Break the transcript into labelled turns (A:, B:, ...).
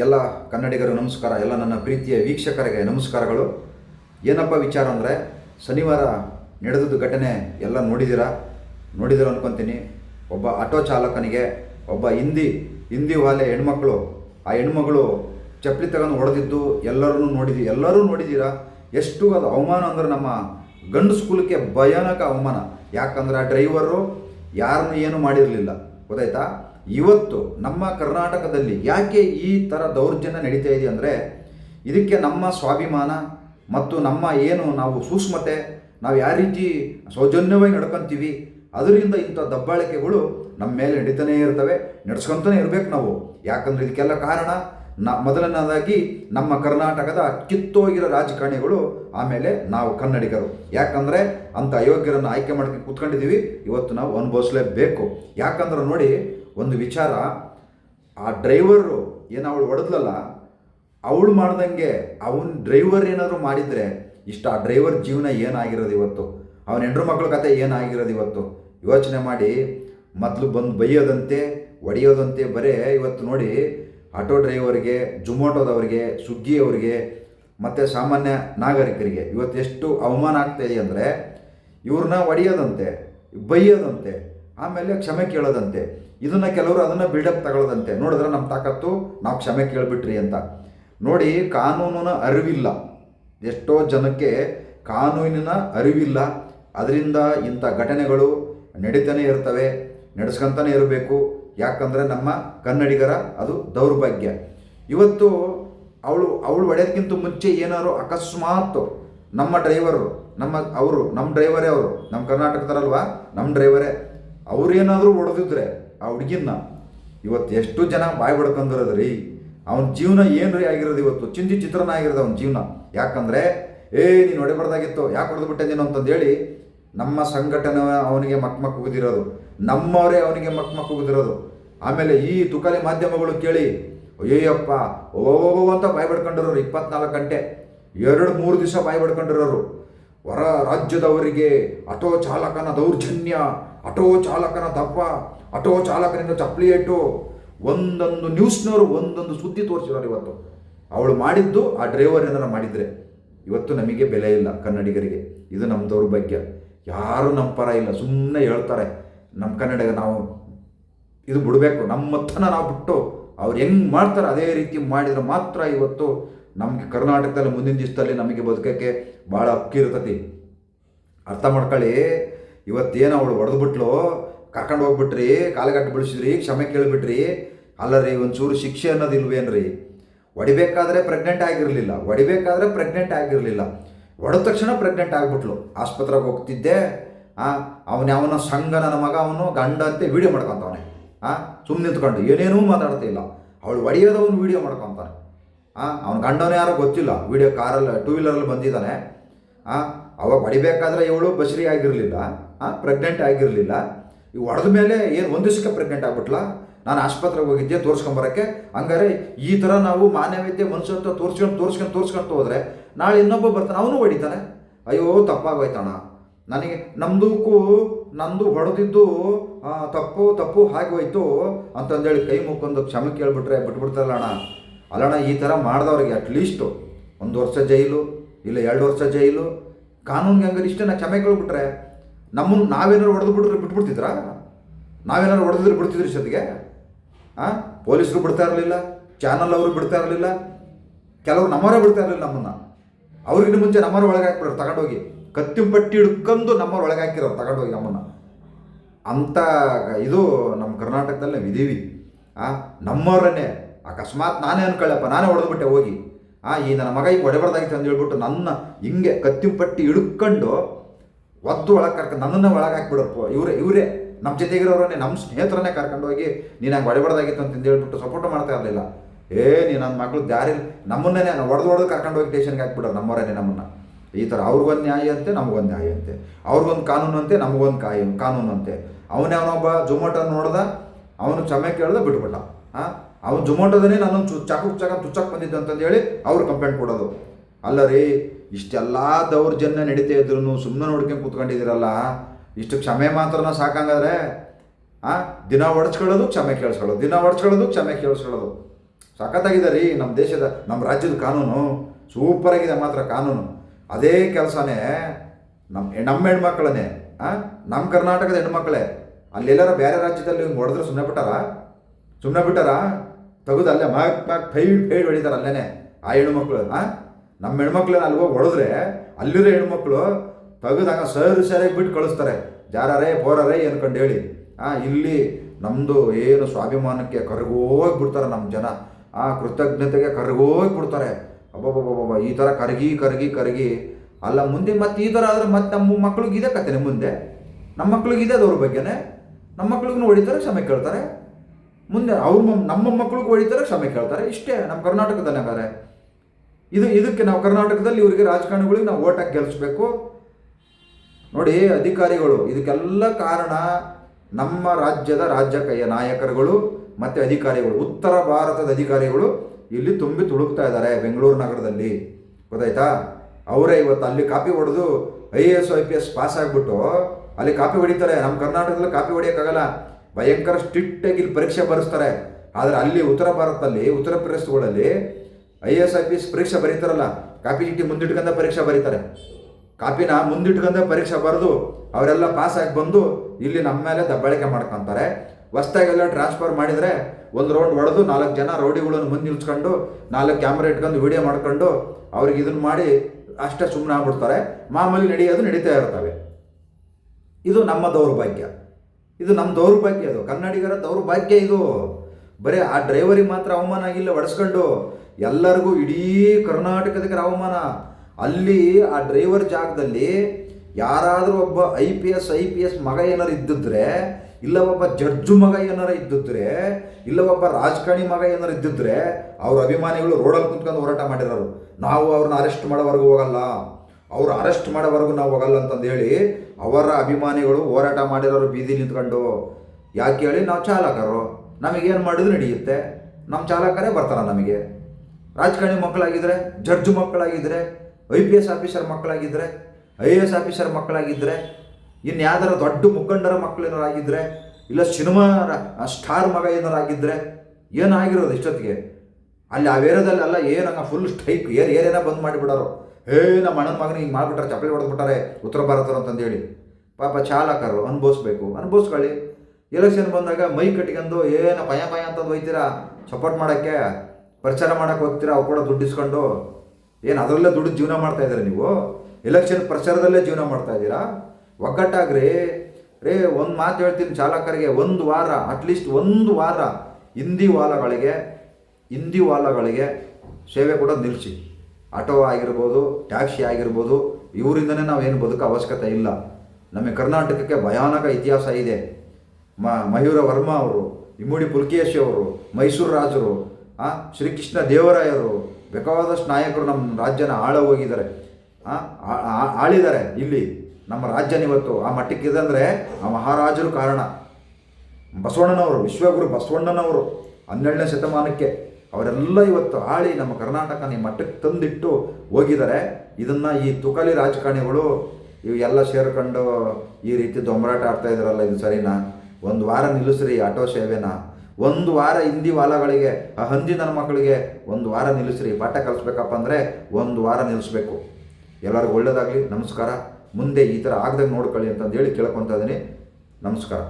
A: ಎಲ್ಲ ಕನ್ನಡಿಗರು ನಮಸ್ಕಾರ, ಎಲ್ಲ ನನ್ನ ಪ್ರೀತಿಯ ವೀಕ್ಷಕರಿಗೆ ನಮಸ್ಕಾರಗಳು. ಏನಪ್ಪ ವಿಚಾರ ಅಂದರೆ, ಶನಿವಾರ ನಡೆದದ್ದು ಘಟನೆ ಎಲ್ಲ ನೋಡಿದ್ದೀರಾ ನೋಡಿದಿರ ಅನ್ಕೊತೀನಿ. ಒಬ್ಬ ಆಟೋ ಚಾಲಕನಿಗೆ, ಒಬ್ಬ ಹಿಂದಿ ಹಿಂದಿ ವಾಲೆ ಹೆಣ್ಮಕ್ಳು, ಆ ಹೆಣ್ಮಗಳು ಚಪ್ಪಲಿ ತಗೊಂಡು ಹೊಡೆದಿದ್ದು ಎಲ್ಲರೂ ನೋಡಿದ್ವಿ ಎಲ್ಲರೂ ನೋಡಿದ್ದೀರಾ ಎಷ್ಟು ಅದು ಅವಮಾನ ಅಂದರೆ ನಮ್ಮ ಗಂಡು ಸ್ಕೂಲಕ್ಕೆ ಭಯಾನಕ ಅವಮಾನ. ಯಾಕಂದ್ರೆ ಆ ಡ್ರೈವರು ಯಾರನ್ನು ಏನು ಮಾಡಿರಲಿಲ್ಲ. ಗೊತ್ತಾಯ್ತಾ? ಇವತ್ತು ನಮ್ಮ ಕರ್ನಾಟಕದಲ್ಲಿ ಯಾಕೆ ಈ ಥರ ದೌರ್ಜನ್ಯ ನಡೀತಾ ಇದೆ ಅಂದರೆ ಇದಕ್ಕೆ ನಮ್ಮ ಸ್ವಾಭಿಮಾನ ಮತ್ತು ನಮ್ಮ ಏನು ನಾವು ಸೂಕ್ಷ್ಮತೆ, ನಾವು ಯಾವ ರೀತಿ ಸೌಜನ್ಯವಾಗಿ ನಡ್ಕೊತೀವಿ, ಅದರಿಂದ ಇಂಥ ದಬ್ಬಾಳಿಕೆಗಳು ನಮ್ಮ ಮೇಲೆ ನಡೀತಾನೇ ಇರ್ತವೆ, ನಡ್ಸ್ಕೊತಾನೆ ಇರಬೇಕು ನಾವು. ಯಾಕಂದರೆ ಇದಕ್ಕೆಲ್ಲ ಕಾರಣ, ನ, ಮೊದಲನೇದಾಗಿ ನಮ್ಮ ಕರ್ನಾಟಕದ ಕಿತ್ತೋಗಿರೋ ರಾಜಕಾರಣಿಗಳು ಆಮೇಲೆ ನಾವು ಕನ್ನಡಿಗರು. ಯಾಕಂದರೆ ಅಂಥ ಅಯೋಗ್ಯರನ್ನು ಆಯ್ಕೆ ಮಾಡ್ಕೊಂಡು ಕೂತ್ಕೊಂಡಿದ್ದೀವಿ, ಇವತ್ತು ನಾವು ಅನುಭವಿಸಲೇಬೇಕು. ಯಾಕಂದ್ರೆ ನೋಡಿ ಒಂದು ವಿಚಾರ, ಆ ಡ್ರೈವರು ಏನು ಅವಳು ಹೊಡೆದ್ಲಲ್ಲ, ಅವಳು ಮಾಡ್ದಂಗೆ ಅವನ ಡ್ರೈವರ್ ಏನಾದರೂ ಮಾಡಿದರೆ ಇಷ್ಟ, ಆ ಡ್ರೈವರ್ ಜೀವನ ಏನಾಗಿರೋದು ಇವತ್ತು? ಅವನ ಹೆಂಡ್ರು ಮಕ್ಕಳ ಕತೆ ಏನಾಗಿರೋದು ಇವತ್ತು? ಯೋಚನೆ ಮಾಡಿ, ಮೊದಲು ಬಂದು ಬೈಯೋದಂತೆ ಒಡೆಯೋದಂತೆ ಬರೇ ಇವತ್ತು ನೋಡಿ, ಆಟೋ ಡ್ರೈವರ್ಗೆ ಜುಮೋಟೋದವ್ರಿಗೆ ಸುಗ್ಗಿಯವ್ರಿಗೆ ಮತ್ತು ಸಾಮಾನ್ಯ ನಾಗರಿಕರಿಗೆ ಇವತ್ತು ಎಷ್ಟು ಅವಮಾನ ಆಗ್ತಾಯಿದೆ ಅಂದರೆ ಇವ್ರನ್ನ ಒಡೆಯೋದಂತೆ ಬೈಯೋದಂತೆ ಆಮೇಲೆ ಕ್ಷಮೆ ಕೇಳೋದಂತೆ. ಇದನ್ನು ಕೆಲವರು ಅದನ್ನು ಬಿಲ್ಡಪ್ ತಗೊಳ್ಳೋದಂತೆ. ನೋಡಿದ್ರೆ ನಮ್ಮ ತಾಕತ್ತು, ನಾವು ಕ್ಷಮೆ ಕೇಳಿಬಿಟ್ರಿ ಅಂತ. ನೋಡಿ, ಕಾನೂನಿನ ಅರಿವಿಲ್ಲ. ಎಷ್ಟೋ ಜನಕ್ಕೆ ಕಾನೂನಿನ ಅರಿವಿಲ್ಲ. ಅದರಿಂದ ಇಂಥ ಘಟನೆಗಳು ನಡೀತಾನೆ ಇರ್ತವೆ, ನಡೆಸ್ಕೊಂತಾನೆ ಇರಬೇಕು. ಯಾಕಂದರೆ ನಮ್ಮ ಕನ್ನಡಿಗರ ಅದು ದೌರ್ಭಾಗ್ಯ. ಇವತ್ತು ಅವಳು ಅವಳು ಹೊಡೆಯೋದಕ್ಕಿಂತ ಮುಂಚೆ ಏನಾದ್ರು ಅಕಸ್ಮಾತ್ ನಮ್ಮ ಡ್ರೈವರು ನಮ್ಮ ಅವರು ನಮ್ಮ ಡ್ರೈವರೇ ಅವರು. ನಮ್ಮ ಕರ್ನಾಟಕದರಲ್ವಾ ನಮ್ಮ ಡ್ರೈವರೇ ಅವ್ರೇನಾದರೂ ಹೊಡೆದಿದ್ರೆ ಆ ಹುಡುಗಿನ ಇವತ್ತು ಎಷ್ಟು ಜನ ಬಾಯಿ ಬಡ್ಕೊಂಡಿರೋದ್ರಿ ಅವನ ಜೀವನ ಏನು ರೀ ಆಗಿರೋದು ಇವತ್ತು? ಚಿಂದಿ ಚಿತ್ರನ ಆಗಿರೋದು ಅವನ ಜೀವನ. ಯಾಕಂದರೆ, ಏ, ನೀನು ಹೊಡೆಬಾರ್ದಾಗಿತ್ತು ಯಾಕೆ ಹೊಡೆದು ನೀನು ಅಂತಂದೇಳಿ ನಮ್ಮ ಸಂಘಟನೆ ಅವನಿಗೆ ಮಕ್ಮಕ್ ಮಕ್ ಉಗಿದಿರೋದು. ನಮ್ಮವರೇ ಅವನಿಗೆ ಮಕ್ಮಕ್ ಮಕ್ ಉಗಿದಿರೋದು. ಆಮೇಲೆ ಈ ತುಕಾಲಿ ಮಾಧ್ಯಮಗಳು ಕೇಳಿ ಅಯ್ಯಪ್ಪ ಓ ಅಂತ ಬಾಯಿ ಬಡ್ಕೊಂಡಿರೋರು ಇಪ್ಪತ್ನಾಲ್ಕು ಗಂಟೆ. ಎರಡು, ಮೂರು ದಿವಸ ಬಾಯಿ ಬಡ್ಕೊಂಡಿರೋರು. ಹೊರ ರಾಜ್ಯದವರಿಗೆ ಆಟೋ ಚಾಲಕನ ದೌರ್ಜನ್ಯ. ಆಟೋ ಚಾಲಕನ ದಪ್ಪ, ಆಟೋ ಚಾಲಕನಿಂದ ಚಪ್ಪಲಿ ಏಟು ಒಂದೊಂದು ನ್ಯೂಸ್ನವರು ಒಂದೊಂದು ಸುದ್ದಿ ತೋರಿಸಿರೋರು ಇವತ್ತು. ಅವಳು ಮಾಡಿದ್ದು ಆ ಡ್ರೈವರ್ ಏನಾರ ಮಾಡಿದರೆ. ಇವತ್ತು ನಮಗೆ ಬೆಲೆ ಇಲ್ಲ ಕನ್ನಡಿಗರಿಗೆ. ಇದು ನಮ್ಮ ದೌರ್ಭಾಗ್ಯ. ಯಾರು ನಮ್ಮ ಪರ ಇಲ್ಲ ಸುಮ್ಮನೆ ಹೇಳ್ತಾರೆ. ನಮ್ಮ ಕನ್ನಡಿಗ ನಾವು ಇದು ಬಿಡಬೇಕು. ನಮ್ಮತ್ತನ ನಾವು ಬಿಟ್ಟು ಅವ್ರು ಹೆಂಗೆ ಮಾಡ್ತಾರೆ ಅದೇ ರೀತಿ ಮಾಡಿದರೆ ಮಾತ್ರ ಇವತ್ತು ನಮಗೆ ಕರ್ನಾಟಕದಲ್ಲಿ ಮುಂದಿನ ದಿವಸದಲ್ಲಿ ನಮಗೆ ಬದುಕೋಕ್ಕೆ ಭಾಳ ಹಕ್ಕಿರ್ತತಿ. ಅರ್ಥ ಮಾಡ್ಕೊಳ್ಳಿ. ಇವತ್ತೇನು ಅವಳು ಹೊಡೆದ್ಬಿಟ್ಲು ಕರ್ಕೊಂಡು ಹೋಗ್ಬಿಟ್ರಿ ಕಾಲಗಟ್ಟು ಬಿಡಿಸಿದ್ರಿ, ಕ್ಷಮೆ ಕೇಳಿಬಿಟ್ರಿ. ಅಲ್ಲ ರೀ ಒಂಚೂರು ಶಿಕ್ಷೆ ಅನ್ನೋದು ಇಲ್ವೇನ್ರಿ ಹೊಡಿಬೇಕಾದ್ರೆ ಪ್ರೆಗ್ನೆಂಟ್ ಆಗಿರಲಿಲ್ಲ ಹೊಡಿಬೇಕಾದ್ರೆ ಪ್ರೆಗ್ನೆಂಟ್ ಆಗಿರಲಿಲ್ಲ. ಹೊಡೆದ ತಕ್ಷಣ ಪ್ರೆಗ್ನೆಂಟ್ ಆಗಿಬಿಟ್ಲು. ಆಸ್ಪತ್ರೆಗೆ ಹೋಗ್ತಿದ್ದೆ ಅವನ ಅವನ ಸಂಘ ನನ್ನ ಮಗ, ಅವನು ಗಂಡ ಅಂತೆ ವೀಡಿಯೋ ಮಾಡ್ಕೊತಾವನೆ. ಹಾಂ ಸುಮ್ಮನೆ ನಿಂತ್ಕೊಂಡು, ಏನೇನೂ ಮಾತಾಡ್ತಿಲ್ಲ ಅವಳು ಒಡೆಯೋದವನು ವೀಡಿಯೋ ಮಾಡ್ಕೊತಾನೆ ಹಾಂ ಅವನ ಗಂಡವನೇ ಯಾರೋ ಗೊತ್ತಿಲ್ಲ. ವೀಡಿಯೋ ಕಾರಲ್ಲಿ ಟೂ ವೀಲರಲ್ಲಿ ಬಂದಿದ್ದಾನೆ. ಅವಾಗ ಹೊಡಿಬೇಕಾದ್ರೆ ಇವಳು ಬಸ್ರಿ ಆಗಿರಲಿಲ್ಲ ಪ್ರೆಗ್ನೆಂಟ್ ಆಗಿರಲಿಲ್ಲ. ಇವು ಹೊಡೆದ ಮೇಲೆ ಏನು ಒಂದು ದಿವಸಕ್ಕೆ ಪ್ರೆಗ್ನೆಂಟ್ ಆಗ್ಬಿಟ್ಲ? ನಾನು ಆಸ್ಪತ್ರೆಗೆ ಹೋಗಿದ್ದೆ ತೋರಿಸ್ಕೊಂಬರಕ್ಕೆ ಹಂಗಾರೆ ಈ ಥರ ನಾವು ಮಾನವೀಯತೆ ಮನುಷ್ಯತ್ವ ತೋರಿಸ್ಕೊಂಡು ತೋರಿಸ್ಕೊಂಡು ತೋರಿಸ್ಕೊಂತ ಹೋದರೆ ನಾಳೆ ಇನ್ನೊಬ್ಬ ಬರ್ತಾನೆ, ಅವನು ಹೊಡಿತಾನೆ. ಅಯ್ಯೋ ತಪ್ಪಾಗೋಯ್ತಣ ನನಗೆ ನಮ್ದಕ್ಕೂ ನಂದು ಹೊಡೆದಿದ್ದು ತಪ್ಪು ತಪ್ಪು ಹಾಗೆ ಹೋಯ್ತು ಅಂತಂದೇಳಿ ಕೈ ಮುಕ್ಕೊಂದು ಕ್ಷಮೆ ಕೇಳಿಬಿಟ್ರೆ ಬಿಟ್ಬಿಡ್ತಾರಲ್ಲ ಅಣ್ಣ ಅಲ್ಲಣ್ಣ, ಈ ಥರ ಮಾಡಿದವ್ರಿಗೆ ಅಟ್ಲೀಸ್ಟು ಒಂದು ವರ್ಷ ಜೈಲು ಇಲ್ಲ ಎರಡು ವರ್ಷ ಜೈಲು. ಕಾನೂನಿಗೆ ಹಂಗಾರೆ ನಾ ಕ್ಷಮೆ ಕೇಳ್ಬಿಟ್ರೆ ನಮ್ಮನ್ನು ನಾವೇನಾರು ಹೊಡೆದು ಬಿಟ್ರೆ ಬಿಟ್ಬಿಡ್ತಿದ್ರಾ? ನಾವೇನಾದ್ರು ಹೊಡೆದಿದ್ರೆ ಬಿಡ್ತಿದ್ರಿ ಸದ್ಗೆ ಹಾಂ ಪೊಲೀಸರು ಬಿಡ್ತಾ ಇರಲಿಲ್ಲ, ಚಾನಲ್ ಅವರು ಬಿಡ್ತಾ ಇರಲಿಲ್ಲ, ಕೆಲವರು ನಮ್ಮವರೇ ಬಿಡ್ತಾ ಇರಲಿಲ್ಲ ನಮ್ಮನ್ನು. ಅವ್ರಿಗಿನ ಮುಂಚೆ ನಮ್ಮರ ಒಳಗೆ ಹಾಕ್ಬಿಡ್ರು, ತಗೊಂಡೋಗಿ. ಕತ್ತಿ ಪಟ್ಟಿ ಹಿಡ್ಕೊಂಡು ನಮ್ಮವ್ರ ಒಳಗೆ ಹಾಕಿರೋರು, ತಗೊಂಡೋಗಿ ನಮ್ಮನ್ನು. ಅಂಥ ಇದು ನಮ್ಮ ಕರ್ನಾಟಕದಲ್ಲೇ ವಿಧಿವಿ ಹಾಂ ಆ? ನಮ್ಮವರನ್ನೇ. ಅಕಸ್ಮಾತ್ ನಾನೇ ಅನ್ಕೊಳ್ಳಪ್ಪ, ನಾನೇ ಹೊಡೆದ್ಬಿಟ್ಟೆ, ಹೋಗಿ. ಆ, ಈ ನನ್ನ ಮಗ ಈಗ ಹೊಡೆಬಾರ್ದಾಗಿತ್ತು ಅಂತ ಹೇಳ್ಬಿಟ್ಟು ನನ್ನ ಹಿಂಗೆ ಕತ್ತಿಪಟ್ಟಿ ಇಳ್ಕೊಂಡು ಒತ್ತು ಒಳಗೆ ಕರ್ಕೊಂಡು ನನ್ನನ್ನು ಒಳಗೆ ಹಾಕ್ಬಿಡಪ್ಪ. ಇವರೇ ಇವರೇ ನಮ್ಮ ಜೊತೆಗಿರೋರನ್ನೇ ನಮ್ಮ ಸ್ನೇಹಿತರನ್ನೇ ಕರ್ಕೊಂಡು ಹೋಗಿ ನೀನು ಹಂಗೆ ಹೊಡೆಬಾರ್ದಾಗಿತ್ತು ಅಂತ ಹೇಳ್ಬಿಟ್ಟು ಸಪೋರ್ಟ್ ಮಾಡ್ತಾ ಇರಲಿಲ್ಲ. ಏ ನೀ ನನ್ನ ಮಗಳು ದಾರಿ ನಮ್ಮನ್ನೇ ನಾನು ಹೊಡೆದು ಹೊಡೆದು ಕರ್ಕೊಂಡು ಹೋಗಿ ಟೇಷನ್ಗೆ ಹಾಕ್ಬಿಡೋರು ನಮ್ಮವರೇ ನಮ್ಮನ್ನು. ಈ ಥರ ಅವ್ರಿಗೊಂದು ನ್ಯಾಯ ಅಂತೆ, ನಮಗೊಂದು ನ್ಯಾಯ ಅಂತೆ. ಅವ್ರಿಗೊಂದು ಕಾನೂನು ಅಂತೆ, ನಮಗೊಂದು ಕಾಯ, ಕಾನೂನು ಅಂತೆ. ಅವನೇ ಅವನೊಬ್ಬ ಜೊಮೊಟೋ ನೋಡ್ದ, ಅವನು ಕ್ಷಮೆ ಕೇಳ್ದ ಬಿಟ್ಬಿಟ್ಟ. ಹಾಂ ಅವನು ಜೊಮೊಟೊದನೇ ನಾನು ಚು ಚಾಕು ಚಾಕ ತುಚ್ಚಕ್ಕೆ ಬಂದಿದ್ದೆ ಅಂತಂದು ಹೇಳಿ ಅವ್ರು ಕಂಪ್ಲೇಂಟ್ ಕೊಡೋದು. ಅಲ್ಲ ರೀ ಇಷ್ಟೆಲ್ಲ ದೌರ್ಜನ್ಯ ನಡೀತಾ ಇದ್ರು ಸುಮ್ಮನೆ ನೋಡ್ಕೊಂಡು ಕೂತ್ಕೊಂಡಿದ್ದೀರಲ್ಲ, ಇಷ್ಟು ಕ್ಷಮೆ ಮಾತ್ರನ ಸಾಕಂಗಾದ್ರೆ, ಆ, ದಿನ ಹೊಡ್ಸ್ಕೊಳ್ಳೋದು ಕ್ಷಮೆ ಕೇಳಿಸ್ಕೊಳ್ಳೋದು, ದಿನ ಹೊಡ್ಸ್ಕೊಳ್ಳೋದು ಕ್ಷಮೆ ಕೇಳಿಸ್ಕೊಳ್ಳೋದು. ಸಖತ್ತಾಗಿದೆ ರೀ ನಮ್ಮ ದೇಶದ ನಮ್ಮ ರಾಜ್ಯದ ಕಾನೂನು, ಸೂಪರ್ ಆಗಿದೆ ಮಾತ್ರ ಕಾನೂನು. ಅದೇ ಕೆಲಸನೇ ನಮ್ಮ ನಮ್ಮ ಹೆಣ್ಮಕ್ಳನ್ನೇ, ಆ ನಮ್ಮ ಕರ್ನಾಟಕದ ಹೆಣ್ಮಕ್ಳೇ, ಅಲ್ಲೆಲ್ಲರ ಬೇರೆ ರಾಜ್ಯದಲ್ಲಿ ಹಿಂಗೆ ಹೊಡೆದ್ರೆ ಸುಮ್ಮನೆ ಬಿಟ್ಟಾರ? ಸುಮ್ಮನೆ ಬಿಟ್ಟಾರ? ತೆಗೆದು ಅಲ್ಲೇ ಮಾಕ್ ಮಾಕ್ ಫೈಡ್ ಫೈಡ್ ಹೊಡಿತಾರೆ ಅಲ್ಲೇನೆ ಆ ಹೆಣ್ಮಕ್ಳು ಹಾಂ ನಮ್ಮ ಹೆಣ್ಮಕ್ಳನ್ನ ಅಲ್ಲಿ ಹೋಗಿ ಹೊಡೆದ್ರೆ ಅಲ್ಲಿರೋ ಹೆಣ್ಮಕ್ಳು ತೆಗೆದಾಗ ಸರಿ ಸರಿಯಾಗಿ ಬಿಟ್ಟು ಕಳಿಸ್ತಾರೆ. ಜಾರಾರೆ ಬೋರರೇ ಅನ್ಕೊಂಡು ಹೇಳಿ. ಹಾಂ ಇಲ್ಲಿ ನಮ್ಮದು ಏನು ಸ್ವಾಭಿಮಾನಕ್ಕೆ ಕರಗೋಗಿ ಬಿಡ್ತಾರೆ ನಮ್ಮ ಜನ. ಆ, ಕೃತಜ್ಞತೆಗೆ ಕರಗೋಗಿ ಬಿಡ್ತಾರೆ. ಅಬ್ಬಬ್ಬಬ್ಬಬ್ಬ ಈ ಥರ ಕರಗಿ ಕರಗಿ ಕರಗಿ. ಅಲ್ಲ, ಮುಂದೆ ಮತ್ತೆ ಈ ಥರ ಆದರೆ ಮತ್ತೆ ನಮ್ಮ ಮಕ್ಳಿಗೆ ಇದೆ ಕತೆ ಮುಂದೆ. ನಮ್ಮ ಮಕ್ಳಿಗೆ ಇದೆ ಅದ್ರ ಬಗ್ಗೆನೇ ನಮ್ಮ ಮಕ್ಳಿಗೂ ಹೊಡಿತಾರೆ ಸಮಯ ಕೇಳ್ತಾರೆ. ಮುಂದೆ ಅವ್ರ ನಮ್ಮ ಮಕ್ಕಳಿಗೂ ಹೊಡಿತಾರೆ ಕ್ಷಮೆ ಕೇಳ್ತಾರೆ. ಇಷ್ಟೇ ನಮ್ಮ ಕರ್ನಾಟಕದಲ್ಲಿ ಹಾಗಾದ್ರೆ ಇದು, ಇದಕ್ಕೆ ನಾವು ಕರ್ನಾಟಕದಲ್ಲಿ ಇವರಿಗೆ ರಾಜಕಾರಣಿಗಳಿಗೆ ನಾವು ಓಟಾಗಿ ಗೆಲ್ಲಿಸ್ಬೇಕು ನೋಡಿ, ಅಧಿಕಾರಿಗಳು, ಇದಕ್ಕೆಲ್ಲ ಕಾರಣ ನಮ್ಮ ರಾಜ್ಯದ ರಾಜ್ಯ ಕೈಯ ನಾಯಕರುಗಳು, ಮತ್ತು ಅಧಿಕಾರಿಗಳು, ಉತ್ತರ ಭಾರತದ ಅಧಿಕಾರಿಗಳು ಇಲ್ಲಿ ತುಂಬಿ ತುಳುಕ್ತಾ ಇದ್ದಾರೆ ಬೆಂಗಳೂರು ನಗರದಲ್ಲಿ. ಗೊತ್ತಾಯ್ತಾ? ಅವರೇ ಇವತ್ತು ಅಲ್ಲಿ ಕಾಪಿ ಹೊಡೆದು, I A S I P S pass ಆಗಿಬಿಟ್ಟು, ಅಲ್ಲಿ ಕಾಪಿ ಹೊಡಿತಾರೆ. ನಮ್ಮ ಕರ್ನಾಟಕದಲ್ಲಿ ಕಾಪಿ ಹೊಡಿಯೋಕ್ಕಾಗಲ್ಲ. ಭಯಂಕರ ಸ್ಟ್ರಿಕ್ಟಾಗಿ ಇಲ್ಲಿ ಪರೀಕ್ಷೆ ಬರೆಸ್ತಾರೆ. ಆದರೆ ಅಲ್ಲಿ ಉತ್ತರ ಭಾರತದಲ್ಲಿ, ಉತ್ತರ ಪ್ರದೇಶಗಳಲ್ಲಿ I S I P S ಪರೀಕ್ಷೆ ಬರೀತಾರಲ್ಲ. ಕಾಪಿ ಚೀಟಿ ಮುಂದಿಟ್ಕೊಂಡ ಪರೀಕ್ಷೆ ಬರೀತಾರೆ. ಕಾಪಿನ ಮುಂದಿಟ್ಕೊಂಡ ಪರೀಕ್ಷೆ ಬರೆದು ಅವರೆಲ್ಲ ಪಾಸ್ ಆಗಿ ಬಂದು ಇಲ್ಲಿ ನಮ್ಮ ಮೇಲೆ ದಬ್ಬಾಳಿಕೆ ಮಾಡ್ಕೊತಾರೆ. ಹೊಸ್ದಾಗೆಲ್ಲ ಟ್ರಾನ್ಸ್ಫರ್ ಮಾಡಿದರೆ ಒಂದು ರೌಂಡ್ ಹೊಡೆದು ನಾಲ್ಕು ಜನ ರೌಡಿಗಳನ್ನು ಮುಂದೆ ನಿಲ್ಸ್ಕೊಂಡು, ನಾಲ್ಕು ಕ್ಯಾಮ್ರಾ ಇಟ್ಕೊಂಡು ವಿಡಿಯೋ ಮಾಡ್ಕೊಂಡು ಅವ್ರಿಗೆ ಇದನ್ನು ಮಾಡಿ ಅಷ್ಟೇ ಸುಮ್ಮನೆ ಆಗ್ಬಿಡ್ತಾರೆ. ಮಾಮೂಲಿ ನಡೆಯೋದು ನಡೀತಾ ಇರ್ತವೆ. ಇದು ನಮ್ಮ ದೌರ್ಭಾಗ್ಯ. ಇದು ನಮ್ಮ ದೌರ್ಭಾಗ್ಯ ಅದು. ಕನ್ನಡಿಗರ ದೌರ್ಭಾಗ್ಯ ಇದು. ಬರೀ ಆ ಡ್ರೈವರಿಗೆ ಮಾತ್ರ ಅವಮಾನ ಆಗಿಲ್ಲ ಒಡಿಸ್ಕೊಂಡು ಎಲ್ಲರಿಗೂ ಇಡೀ ಕರ್ನಾಟಕದಕ್ಕೆ ಅವಮಾನ. ಅಲ್ಲಿ ಆ ಡ್ರೈವರ್ ಜಾಗದಲ್ಲಿ ಯಾರಾದರೂ ಒಬ್ಬ I P S, I P S ಮಗ ಏನಾರು ಇದ್ದಿದ್ರೆ, ಇಲ್ಲ ಒಬ್ಬ ಜಡ್ಜು ಮಗ ಏನಾರ ಇದ್ದಿದ್ರೆ, ಇಲ್ಲ ಒಬ್ಬ ರಾಜಕಾರಣಿ ಮಗ ಏನಾರು ಇದ್ದಿದ್ರೆ, ಅವ್ರ ಅಭಿಮಾನಿಗಳು ರೋಡಲ್ಲಿ ಕುತ್ಕೊಂಡು ಹೋರಾಟ ಮಾಡಿರೋರು. ನಾವು ಅವ್ರನ್ನ ಅರೆಸ್ಟ್ ಮಾಡೋವರೆಗೂ ಹೋಗಲ್ಲ. ಅವ್ರು ಅರೆಸ್ಟ್ ಮಾಡೋವರೆಗೂ ನಾವು ಹೋಗಲ್ಲ ಅಂತಂದು ಹೇಳಿ ಅವರ ಅಭಿಮಾನಿಗಳು ಹೋರಾಟ ಮಾಡಿರೋರು ಬೀದಿ ನಿಂತ್ಕೊಂಡು, ಯಾಕೆ ಹೇಳಿ? ನಾವು ಚಾಲಕರು. ನಮಗೇನು ಮಾಡಿದ್ರು ನಡೆಯುತ್ತೆ? ನಮ್ಮ ಚಾಲಕರೇ ಬರ್ತಾರ ನಮಗೆ. ರಾಜಕಾರಣಿ ಮಕ್ಕಳಾಗಿದ್ದರೆ ಜಡ್ಜ್ ಮಕ್ಕಳಾಗಿದ್ದರೆ ಐ ಪಿ ಎಸ್ ಆಫೀಸರ್ ಮಕ್ಕಳಾಗಿದ್ದರೆ ಐ ಎ ಎಸ್ ಆಫೀಸರ್ ಮಕ್ಕಳಾಗಿದ್ದರೆ ಇನ್ನು ಯಾವ್ದಾರ ದೊಡ್ಡ ಮುಖಂಡರ ಮಕ್ಕಳೇನಾರಾಗಿದ್ದರೆ ಇಲ್ಲ ಸಿನಿಮಾ ಸ್ಟಾರ್ ಮಗ ಏನಾರಾಗಿದ್ದರೆ ಏನಾಗಿರೋದು ಇಷ್ಟೊತ್ತಿಗೆ? ಅಲ್ಲಿ ಆ ವೇರದಲ್ಲೆಲ್ಲ ಏನಂಗ ಫುಲ್ ಸ್ಟ್ರೈಕ್ ಏರ್ ಏರಿಯಾನ ಬಂದ್ ಮಾಡಿಬಿಡೋರು. ಏ, ನಮ್ಮ ಅಣ್ಣನ ಮಗನ ಹಿಂಗೆ ಮಾಡಿಬಿಟ್ರೆ ಚಪ್ಪಲಿ ಹೊಡೆದ್ಬಿಟ್ಟಾರೆ, ಉತ್ತರ ಭಾರತರು ಅಂತಂದೇಳಿ. ಪಾಪ ಚಾಲಕರು ಅನುಭವಿಸ್ಬೇಕು. ಅನುಭವಿಸ್ಕೊಳ್ಳಿ. ಎಲೆಕ್ಷನ್ ಬಂದಾಗ ಮೈ ಕಟ್ಕೊಂಡು ಏನು ಪಯ ಪಯ ಅಂತಂದು ಹೋಯ್ತೀರಾ ಸಪೋರ್ಟ್ ಮಾಡೋಕ್ಕೆ, ಪ್ರಚಾರ ಮಾಡೋಕ್ಕೆ ಹೋಗ್ತೀರಾ? ಅವು ಕೂಡ ದುಡ್ಡು ಇಸ್ಕೊಂಡು. ಏನು, ಅದರಲ್ಲೇ ದುಡ್ಡು ಜೀವನ ಮಾಡ್ತಾ ಇದ್ದೀರಾ ನೀವು? ಎಲೆಕ್ಷನ್ ಪ್ರಚಾರದಲ್ಲೇ ಜೀವನ ಮಾಡ್ತಾ ಇದ್ದೀರಾ? ಒಗ್ಗಟ್ಟಾಗ್ರಿ. ರೇ, ಒಂದು ಮಾತು ಹೇಳ್ತೀನಿ ಚಾಲಕರಿಗೆ, ಒಂದು ವಾರ ಅಟ್ಲೀಸ್ಟ್ ಒಂದು ವಾರ ಹಿಂದಿ ವಾಲಗಳಿಗೆ ಹಿಂದಿ ವಾಲಗಳಿಗೆ ಸೇವೆ ಕೂಡ ನಿಲ್ಲಿಸಿ ಆಟೋ ಆಗಿರ್ಬೋದು, ಟ್ಯಾಕ್ಸಿ ಆಗಿರ್ಬೋದು, ಇವರಿಂದನೇ ನಾವೇನು ಬದುಕೋ ಅವಶ್ಯಕತೆ ಇಲ್ಲ. ನಮ್ಮ ಕರ್ನಾಟಕಕ್ಕೆ ಭಯಾನಕ ಇತಿಹಾಸ ಇದೆ. ಮ, ಮಯೂರ ವರ್ಮ ಅವರು, ಇಮ್ಮಡಿ ಪುಲ್ಕೇಶಿ ಅವರು, ಮೈಸೂರು ರಾಜರು ಶ್ರೀಕೃಷ್ಣ ದೇವರಾಯರು, ಬೇಕಾದಷ್ಟು ನಾಯಕರು ನಮ್ಮ ರಾಜ್ಯನ ಆಳ ಹೋಗಿದ್ದಾರೆ. ಆಳಿದ್ದಾರೆ ಇಲ್ಲಿ ನಮ್ಮ ರಾಜ್ಯನ ಇವತ್ತು. ಆ ಮಟ್ಟಕ್ಕಿದೆ ಅಂದರೆ ಆ ಮಹಾರಾಜರು ಕಾರಣ. ಬಸವಣ್ಣನವರು, ವಿಶ್ವಗುರು ಬಸವಣ್ಣನವರು ಹನ್ನೆರಡನೇ ಶತಮಾನಕ್ಕೆ. ಅವರೆಲ್ಲ ಇವತ್ತು ಆಳಿ ನಮ್ಮ ಕರ್ನಾಟಕನ ಈ ಮಟ್ಟಕ್ಕೆ ತಂದಿಟ್ಟು ಹೋಗಿದ್ದಾರೆ. ಇದನ್ನು ಈ ತುಕಾಲಿ ರಾಜಕಾರಣಿಗಳು ಇವೆಲ್ಲ ಸೇರ್ಕೊಂಡು ಈ ರೀತಿ ದೊಂಬರಾಟ ಆಡ್ತಾ ಇದ್ದಾರಲ್ಲ ಇದು ಸರಿನಾ? ಒಂದು ವಾರ ನಿಲ್ಲಿಸ್ರಿ ಆಟೋ ಸೇವೆನ. ಒಂದು ವಾರ ಹಿಂದಿ ವಾಲಗಳಿಗೆ, ಆ ಹಂದಿ ನನ್ನ ಮಕ್ಕಳಿಗೆ ಒಂದು ವಾರ ನಿಲ್ಲಿಸ್ರಿ. ಪಾಠ ಕಲಿಸ್ಬೇಕಪ್ಪ ಅಂದರೆ ಒಂದು ವಾರ ನಿಲ್ಲಿಸ್ಬೇಕು. ಎಲ್ಲರಿಗೂ ಒಳ್ಳೆಯದಾಗಲಿ ನಮಸ್ಕಾರ. ಮುಂದೆ ಈ ಥರ ಆಗ್ದಾಗ ನೋಡ್ಕೊಳ್ಳಿ ಅಂತಂದೇಳಿ ಕೇಳ್ಕೊತಾ ಇದ್ದೀನಿ. ನಮಸ್ಕಾರ.